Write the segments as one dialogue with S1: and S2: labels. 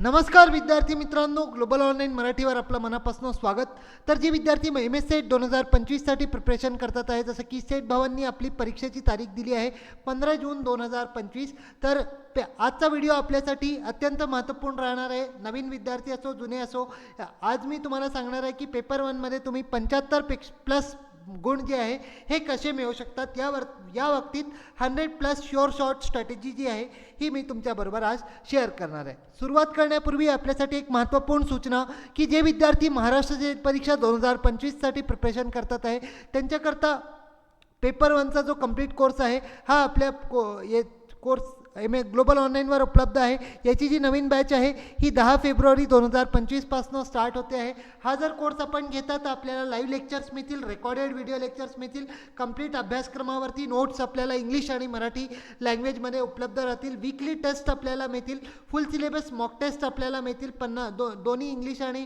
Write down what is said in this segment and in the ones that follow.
S1: नमस्कार विद्यार्थी मित्रांनो ग्लोबल ऑनलाईन मराठीवर आपलं मनापासून स्वागत. तर जे विद्यार्थी एम एस सेट दोन हजार पंचवीससाठी प्रिपरेशन करतात आहे जसं की सेट भावांनी आपली परीक्षेची तारीख दिली आहे पंधरा जून दोन हजार पंचवीस. तर आजचा व्हिडिओ आपल्यासाठी अत्यंत महत्त्वपूर्ण राहणार आहे. नवीन विद्यार्थी असो जुने असो आज मी तुम्हाला सांगणार आहे की पेपर वनमध्ये तुम्ही पंच्याहत्तर पेक्ष प्लस गुण जे आहे हे कसे मिळवू शकतात? यावर या बाबतीत हंड्रेड प्लस शोर शॉर्ट स्ट्रॅटेजी जी आहे ही मी तुमच्याबरोबर आज शेअर करणार आहे. सुरुवात करण्यापूर्वी आपल्यासाठी एक महत्त्वपूर्ण सूचना की जे विद्यार्थी महाराष्ट्राची परीक्षा दोन हजार पंचवीससाठी प्रिपरेशन करतात आहे त्यांच्याकरता पेपर वनचा जो कंप्लीट कोर्स आहे हा आपल्या को ये कोर्स एम ए ग्लोबल ऑनलाईनवर उपलब्ध आहे. याची जी नवीन बॅच आहे ही दहा फेब्रुवारी दोन हजार पंचवीसपासून स्टार्ट होते आहे. हा जर कोर्स आपण घेता तर आपल्याला लाईव्ह लेक्चर्स मिळतील रेकॉर्डेड व्हिडिओ लेक्चर्स मिळतील कंप्लीट अभ्यासक्रमावरती नोट्स आपल्याला इंग्लिश आणि मराठी लँग्वेजमध्ये उपलब्ध राहतील वीकली टेस्ट आपल्याला मिळतील फुल सिलेबस मॉक टेस्ट आपल्याला मिळतील पन्ना दो दोन्ही इंग्लिश आणि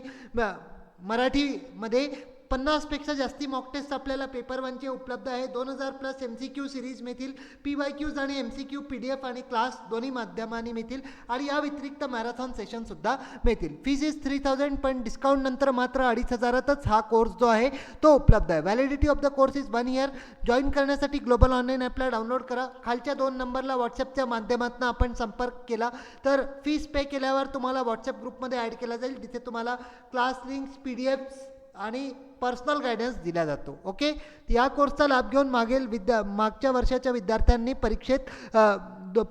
S1: मराठीमध्ये पन्नासपेक्षा जास्ती मॉक टेस्ट आपल्याला पेपर वनचे उपलब्ध आहे. दोन हजार plus M C Q series मिळतील. पी वाय क्यूज आणि M C Q P D F आणि क्लास दोन्ही माध्यमांनी मिळतील. आणि या व्यतिरिक्त मॅरेथॉन सेशनसुद्धा मिळतील. फीज इज थ्री थाउजंड पण डिस्काउंट नंतर मात्र अडीच हजारातच हा कोर्स जो आहे तो उपलब्ध आहे. Validity of the course is one year join करण्यासाठी ग्लोबल ऑनलाईन ॲपला डाउनलोड करा. खालच्या दोन नंबरला व्हॉट्सअपच्या माध्यमातून आपण संपर्क केला. तर फीस पे केल्यावर तुम्हाला व्हॉट्सअप ग्रुपमध्ये ॲड केला जाईल तिथे तुम्हाला class links P D Fs आणि पर्सनल गायडन्स दिला जातो. ओके या कोर्सचा लाभ घेऊन मागील विद्या मागच्या वर्षाच्या विद्यार्थ्यांनी परीक्षेत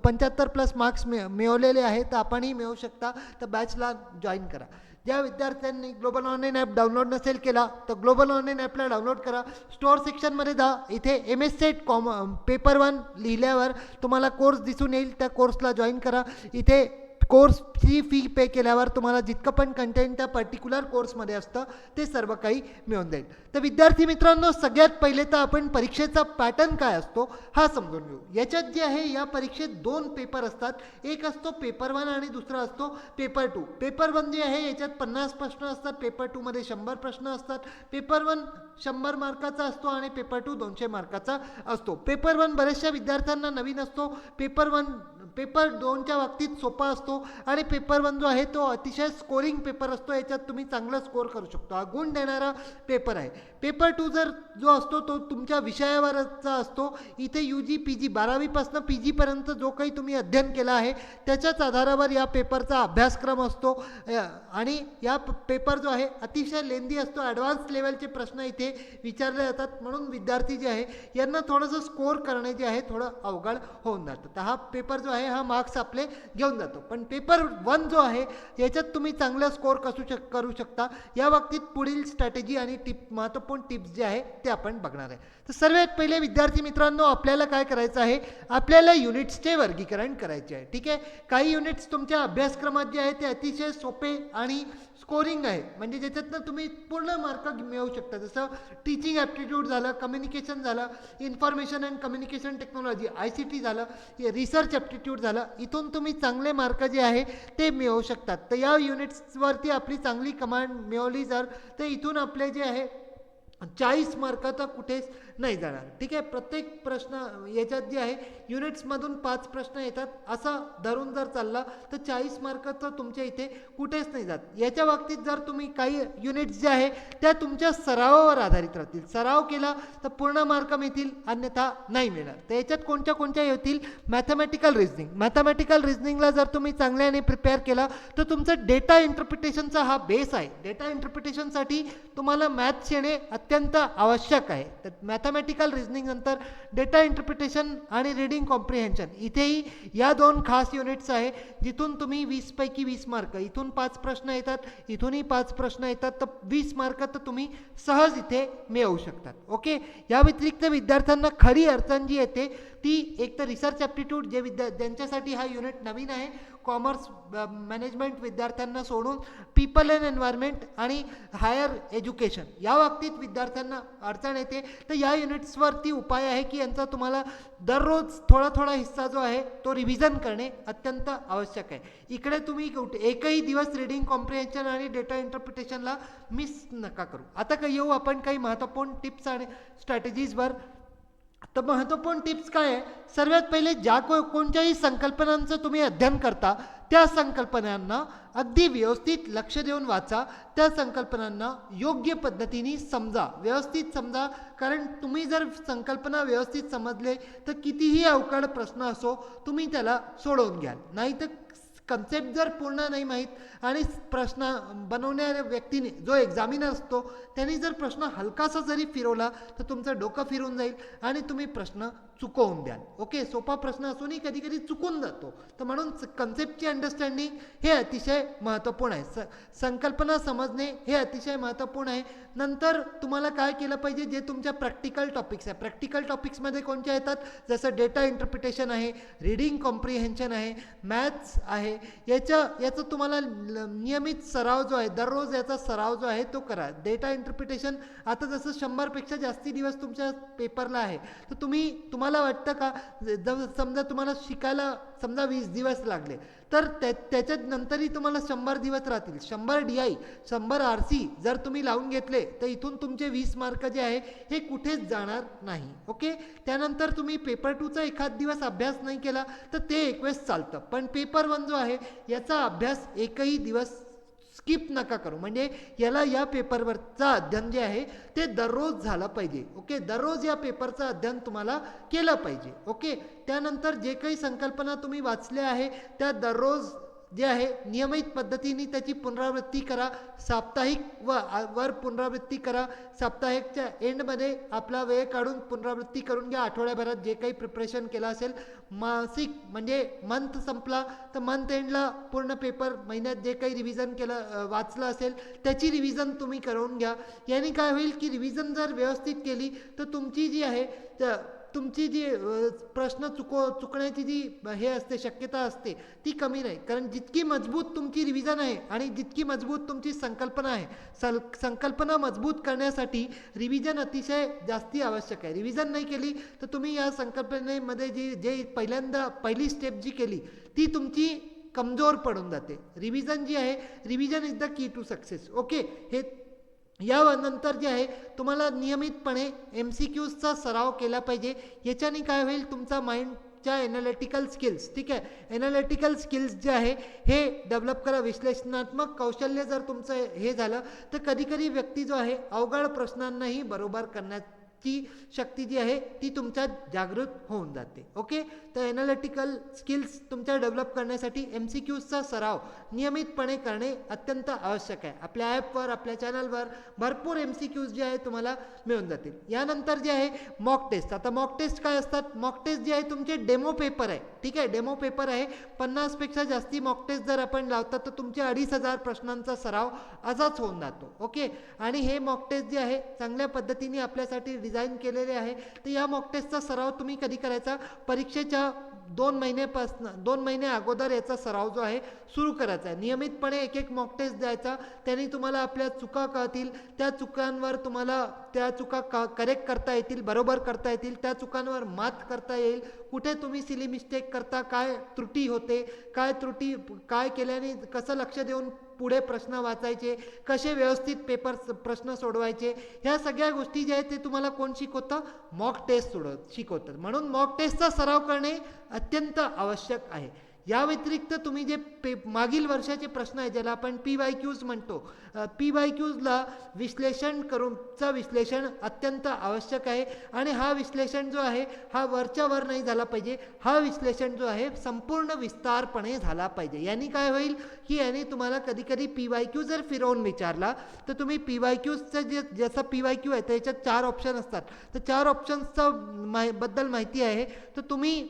S1: पंच्याहत्तर प्लस मार्क्स मिळ मिळवलेले आहेत. तर आपणही मिळवू शकता. तर बॅचला जॉईन करा. ज्या विद्यार्थ्यांनी ग्लोबल ऑनलाईन ॲप डाउनलोड नसेल केला तर ग्लोबल ऑनलाईन ॲपला डाउनलोड करा. स्टोअर सेक्शनमध्ये जा. इथे M S SET com paper one लिहिल्यावर तुम्हाला कोर्स दिसून येईल. त्या कोर्सला जॉईन करा. इथे कोर्सची फी पे केल्यावर तुम्हाला जितकं पण कंटेंट त्या पर्टिक्युलर कोर्समध्ये असतं ते सर्व काही मिळून जाईल. तर विद्यार्थी मित्रांनो सगळ्यात पहिले तर आपण परीक्षेचा पॅटर्न काय असतो हा समजून घेऊ. याच्यात जे आहे या परीक्षेत दोन पेपर असतात. एक असतो पेपर वन आणि दुसरा असतो पेपर टू पेपर वन जे आहे याच्यात पन्नास प्रश्न असतात पेपर टूमध्ये शंभर प्रश्न असतात. पेपर वन शंभर मार्काचा असतो आणि पेपर टू दोनशे मार्काचा असतो. पेपर वन बऱ्याचशा विद्यार्थ्यांना नवीन असतो. पेपर वन पेपर दोनच्या बाबतीत सोपा असतो आणि पेपर वन जो आहे तो अतिशय स्कोरिंग पेपर असतो याच्यात तुम्ही चांगला स्कोर करू शकतो. हा गुण देणारा पेपर आहे. पेपर टू जर जो असतो तो तुमच्या विषयावरचा असतो. इथे यू जी पी जी बारावीपासून पी जीपर्यंत जो काही तुम्ही अध्ययन केला आहे त्याच्याच आधारावर या पेपरचा अभ्यासक्रम असतो. आणि या पेपर जो आहे अतिशय लेंदी असतो. ॲडव्हान्स लेवलचे प्रश्न इथे विचारले जातात. म्हणून विद्यार्थी जे आहे यांना थोडंसं स्कोर करणे जे आहे थोडं अवघड होऊन जातं. तर हा पेपर जो आहे हा मार्क्स आपले घेऊन जातो. पण पेपर वन जो आहे याच्यात तुम्ही चांगला स्कोअर कसू शक करू शकता. या बाबतीत पुढील स्ट्रॅटेजी आणि टिप महत्त्वपूर्ण टिप्स जे आहे ते आपण बघणार आहे. तर सर्वात पहिले विद्यार्थी मित्रांनो आपल्याला काय करायचं आहे? आपल्याला युनिट्सचे वर्गीकरण करायचे आहे. ठीक आहे? काही युनिट्स तुमच्या अभ्यासक्रमात जे आहे ते अतिशय सोपे आणि स्कोरिंग आहे. म्हणजे ज्याच्यातनं तुम्ही पूर्ण मार्क मिळवू शकता. जसं टीचिंग ॲप्टिट्यूड झालं कम्युनिकेशन झालं information and communication technology I C T झालं रिसर्च ॲप्टिट्यूड झालं इथून तुम्ही चांगले मार्क जे आहे ते मिळवू शकतात. तर या युनिट्सवरती आपली चांगली कमांड मिळवली जर तर इथून आपले जे आहे चाळीस मार्क तर कुठेच नाही जाणार. ठीक आहे? प्रत्येक प्रश्न याच्यात जे आहे युनिट्समधून पाच प्रश्न येतात. असं धरून जर चालला तर चाळीस मार्क तर तुमच्या इथे कुठेच नाही जात. याच्या बाबतीत जर तुम्ही काही युनिट्स जे आहे त्या तुमच्या सरावावर आधारित राहतील. सराव केला तर पूर्ण मार्क मिळतील. अन्यथा नाही मिळणार. तर याच्यात कोणत्या कोणत्या येतील? मॅथमॅटिकल रिझनिंग मॅथमॅटिकल रिझनिंगला जर तुम्ही चांगल्याने प्रिपेअर केला तर तुमचं डेटा इंटरप्रिटेशनचा हा बेस आहे. डेटा इंटरप्रिटेशनसाठी तुम्हाला मॅथ्स येणे अत्यंत आवश्यक आहे. तर मॅथमॅटिकल रिझनिंग नंतर डेटा इंटरप्रिटेशन आणि रिडिंग कॉम्प्रिहेन्शन इथेही या दोन खास युनिट्स आहे जिथून तुम्ही वीसपैकी वीस मार्क इथून पाच प्रश्न येतात इथूनही पाच प्रश्न येतात तर वीस मार्क तर तुम्ही सहज इथे मिळवू शकतात. ओके या व्यतिरिक्त विद्यार्थ्यांना खरी अडचण जी येते ती एक तर रिसर्च ॲप्टिट्यूड जे विद्या ज्यांच्यासाठी हा युनिट नवीन आहे कॉमर्स मॅनेजमेंट uh, विद्यार्थ्यांना सोडून पीपल अँड एन्व्हायरमेंट आणि हायर एज्युकेशन या बाबतीत विद्यार्थ्यांना अडचण येते. तर या युनिट्सवरती उपाय आहे की यांचा तुम्हाला दररोज थोडा थोडा हिस्सा जो आहे तो रिव्हिजन करणे अत्यंत आवश्यक आहे. इकडे तुम्ही कुठे एकही दिवस रिडिंग कॉम्प्रिहेन्शन आणि डेटा इंटरप्रिटेशनला मिस नका करू. आता काही येऊ आपण काही महत्त्वपूर्ण टिप्स आणि स्ट्रॅटेजीजवर तर महत्त्वपूर्ण टिप्स काय आहे? सर्वात पहिले ज्या को कोणत्याही संकल्पनांचं तुम्ही अध्ययन करता त्या संकल्पनांना अगदी व्यवस्थित लक्ष देऊन वाचा. त्या संकल्पनांना योग्य पद्धतीने समजा. व्यवस्थित समजा. कारण तुम्ही जर संकल्पना व्यवस्थित समजले तर कितीही अवकाळ प्रश्न असो तुम्ही त्याला सोडवून घ्याल. नाही तर कन्सेप्ट जर पूर्ण नाही माहीत आणि प्रश्न बनवणाऱ्या व्यक्तीने जो एक्झामिनर असतो त्यांनी जर प्रश्न हलकासा जरी फिरवला तर तुमचं डोकं फिरून जाईल आणि तुम्ही प्रश्न चुकवून द्याल. ओके सोपा प्रश्न असूनही कधी कधी चुकून जातो. तर म्हणून कन्सेप्टची अंडरस्टँडिंग हे अतिशय महत्त्वपूर्ण आहे. स संकल्पना समजणे हे अतिशय महत्त्वपूर्ण आहे. नंतर तुम्हाला काय केलं पाहिजे? जे तुमच्या प्रॅक्टिकल टॉपिक्स आहे. प्रॅक्टिकल टॉपिक्समध्ये कोणत्या येतात? जसं डेटा इंटरप्रिटेशन आहे रिडिंग कॉम्प्रिहेन्शन आहे मॅथ्स आहे. याच्या याचा तुम्हाला ल- नियमित सराव जो आहे दररोज याचा सराव जो आहे तो करा. डेटा इंटरप्रिटेशन आता जसं शंभरपेक्षा जास्ती दिवस तुमच्या पेपरला आहे तर तुम्ही तुम्हाला वाटतं का? जर समजा तुम्हाला शिकायला समजा वीस दिवस लागले तर त्या त्याच्यात नंतरही तुम्हाला शंभर दिवस राहतील. शंभर डी आय शंभर आर सी जर तुम्ही लावून घेतले तर इथून तुमचे वीस मार्क जे आहे हे कुठेच जाणार नाही. ओके? त्यानंतर तुम्ही पेपर टूचा एखाद दिवस अभ्यास नाही केला तर ते एक वेळेस चालतं. पण पेपर वन जो आहे याचा अभ्यास एकही दिवस स्किप नका करू. म्हणजे याला या पेपरवरचा अध्ययन जे आहे ते दररोज झालं पाहिजे. ओके दररोज या पेपरचं अध्ययन तुम्हाला केलं पाहिजे. ओके त्यानंतर जे काही संकल्पना तुम्ही वाचल्या आहे त्या दररोज जे आहे नियमित पद्धतीने त्याची पुनरावृत्ती करा. साप्ताहिक व वर पुनरावृत्ती करा. साप्ताहिकच्या एंडमध्ये आपला वेळ काढून पुनरावृत्ती करून घ्या. आठवड्याभरात जे काही प्रिपरेशन केलं असेल मासिक म्हणजे मंथ संपला तर मंथ एंडला पूर्ण पेपर महिन्यात जे काही रिव्हिजन केलं वाचलं असेल त्याची रिव्हिजन तुम्ही करून घ्या. याने काय होईल की रिव्हिजन जर व्यवस्थित केली तर तुमची जी आहे तर तुमची जी प्रश्न चुको चुकण्याची जी हे असते शक्यता असते ती कमी नाही. कारण जितकी मजबूत तुमची रिव्हिजन आहे आणि जितकी मजबूत तुमची संकल्पना आहे सल संकल्पना मजबूत करण्यासाठी रिव्हिजन अतिशय जास्ती आवश्यक आहे. रिव्हिजन नाही केली तर तुम्ही या संकल्पनेमध्ये जी जे पहिल्यांदा पहिली स्टेप जी केली ती तुमची कमजोर पडून जाते. रिव्हिजन जी आहे revision is the key to success okay हे या नंतर जे आहे तुम्हाला नियमितपणे एम सी क्यूजचा सराव केला पाहिजे. याच्याने काय होईल तुमचा माइंडच्या एनालिटिकल स्किल्स ठीक आहे? एनालिटिकल स्किल्स जे आहे हे डेव्हलप करा. विश्लेषणात्मक कौशल्य जर तुमचं हे झालं तर कधीकधी व्यक्ती जो आहे अवघड प्रश्नांनाही बरोबर करण्यात ती शक्ती जी आहे ती तुमच्यात जागृत होऊन जाते. ओके तर एनालिटिकल स्किल्स तुमच्या डेव्हलप करण्यासाठी एम सी क्यूजचा सराव नियमितपणे करणे अत्यंत आवश्यक आहे. आपल्या ॲपवर आपल्या चॅनलवर भरपूर एम सी क्यूज जे आहे तुम्हाला मिळून जातील. यानंतर जे आहे मॉक टेस्ट आता मॉक टेस्ट काय असतात? मॉक टेस्ट जे आहे तुमचे डेमो पेपर आहे. ठीक आहे? डेमो पेपर आहे. पन्नासपेक्षा जास्ती मॉक टेस्ट जर आपण लावतात तर तुमचे अडीच हजार प्रश्नांचा सराव असाच होऊन जातो. ओके आणि हे मॉक टेस्ट जे आहे चांगल्या पद्धतीने आपल्यासाठी डिझाईन केलेले आहे तर या मॉक टेस्टचा सराव तुम्ही कधी करायचा? परीक्षेच्या दोन महिनेपासनं दोन महिने अगोदर याचा सराव जो आहे सुरू करायचा आहे. नियमितपणे एक एक मॉक टेस्ट द्यायचा त्याने तुम्हाला आपल्या चुका कळतील त्या चुकांवर तुम्हाला त्या चुका क करेक्ट करता येतील बरोबर करता येतील त्या चुकांवर मात करता येईल. कुठे तुम्ही सिली मिस्टेक करता काय त्रुटी होते काय त्रुटी काय केल्याने कसं लक्ष देऊन पुढे प्रश्न वाचायचे कसे व्यवस्थित पेपर प्रश्न सोडवायचे ह्या सगळ्या गोष्टी ज्या आहेत ते तुम्हाला कोण शिकवतं? मॉक टेस्ट सोडव शिकवतं म्हणून मॉक टेस्टचा सराव करणे अत्यंत आवश्यक आहे. या व्यतिरिक्त तुम्ही जे पे मागील वर्षाचे प्रश्न आहे ज्याला आपण पी वाय क्यूज म्हणतो पी वाय क्यूजला विश्लेषण करूनचं विश्लेषण अत्यंत आवश्यक आहे. आणि हा विश्लेषण जो आहे हा वरच्या वर नाही झाला पाहिजे. हा विश्लेषण जो आहे संपूर्ण विस्तारपणे झाला पाहिजे. यांनी काय होईल की याने तुम्हाला कधी कधी पी वाय क्यू जर फिरवून विचारला तर तुम्ही पी वाय क्यूजचं जे जसं पी वाय क्यू आहे त्याच्यात चार ऑप्शन असतात. तर चार ऑप्शन्सचं माहि बद्दल माहिती आहे. तर तुम्ही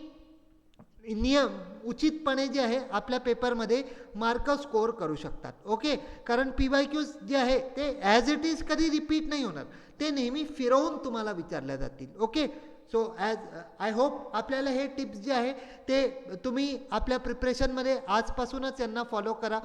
S1: नियम उचितपणे जे आहे आपल्या पेपरमध्ये मार्क स्कोअर करू शकतात. ओके कारण पी वाय क्यूज जे आहे ते ॲज इट इज कधी रिपीट नाही होणार. ते नेहमी फिरवून तुम्हाला विचारल्या जातील. Okay so as I hope आपल्याला हे टिप्स जे आहे ते तुम्ही आपल्या प्रिपरेशनमध्ये आजपासूनच यांना फॉलो करा.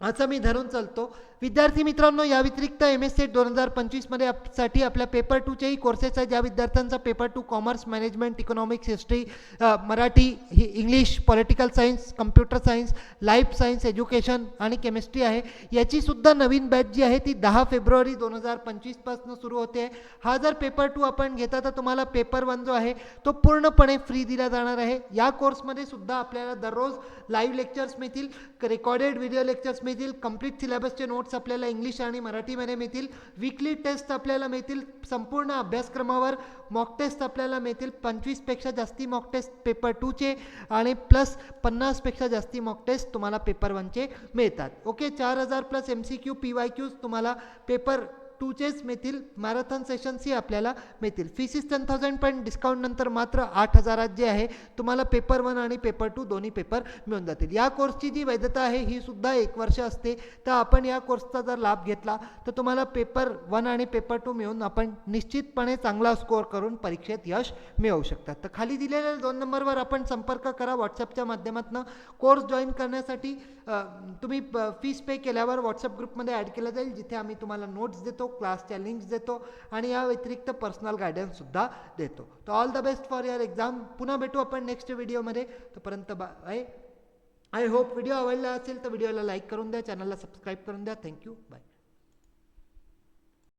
S1: असं मी धरून चालतो. विद्यार्थी मित्रांनो या व्यतिरिक्त एम एस सेट दोन हजार पंचवीसमध्ये आपसाठी आपल्या पेपर टूचेही कोर्सेस आहेत. ज्या विद्यार्थ्यांचा paper two commerce management economics history Marathi हि English political science computer science life science education आणि केमिस्ट्री आहे. याचीसुद्धा नवीन बॅच जी आहे ती दहा फेब्रुवारी दोन हजार पंचवीसपासून सुरू होते. आहे हा जर पेपर टू आपण घेता तर तुम्हाला पेपर वन जो आहे तो पूर्णपणे फ्री दिला जाणार आहे. या कोर्समध्ये सुद्धा आपल्याला दररोज लाईव्ह लेक्चर्स मिळतील. रेकॉर्डेड व्हिडिओ लेक्चर्स मिळतील. कंप्लीट सिलेबसचे नोट्स आपल्याला इंग्लिश आणि मराठीमध्ये मिळतील. वीकली टेस्ट आपल्याला मिळतील. संपूर्ण अभ्यासक्रमावर मॉक टेस्ट आपल्याला मिळतील. पंचवीसपेक्षा जास्ती मॉक टेस्ट पेपर टूचे आणि प्लस पन्नासपेक्षा जास्ती मॉक टेस्ट तुम्हाला पेपर वनचे मिळतात. ओके चार हजार plus M C Q P Y Qs तुम्हाला पेपर टूचेच मिळतील. मॅरेथॉन सेशन्सही आपल्याला मिळतील. फीस इज टेन थाउजंड पण डिस्काउंट नंतर मात्र आठ हजारात जे आहे तुम्हाला पेपर वन आणि पेपर टू दोन्ही पेपर मिळून जातील. या कोर्सची जी वैधता आहे ही सुद्धा एक वर्ष असते. तर आपण या कोर्सचा जर लाभ घेतला तर तुम्हाला पेपर वन आणि पेपर टू मिळून आपण निश्चितपणे चांगला स्कोअर करून परीक्षेत यश मिळवू शकतात तर खाली दिलेल्या दोन नंबरवर आपण संपर्क करा व्हॉट्सअपच्या माध्यमातून. कोर्स जॉईन करण्यासाठी तुम्ही फीस पे केल्यावर व्हॉट्सअप ग्रुपमध्ये ॲड केलं जाईल जिथे आम्ही तुम्हाला नोट्स देतो. देतो क्लासच्या लिंक्स देतो आणि या व्यतिरिक्त पर्सनल गायडन्ससुद्धा देतो. तर all the best for your exam पुन्हा भेटू आपण नेक्स्ट व्हिडिओमध्ये तोपर्यंत बाय आय होप व्हिडिओ आवडला असेल तर व्हिडिओला लाईक करून द्या चॅनलला सबस्क्राईब करून द्या. Thank you bye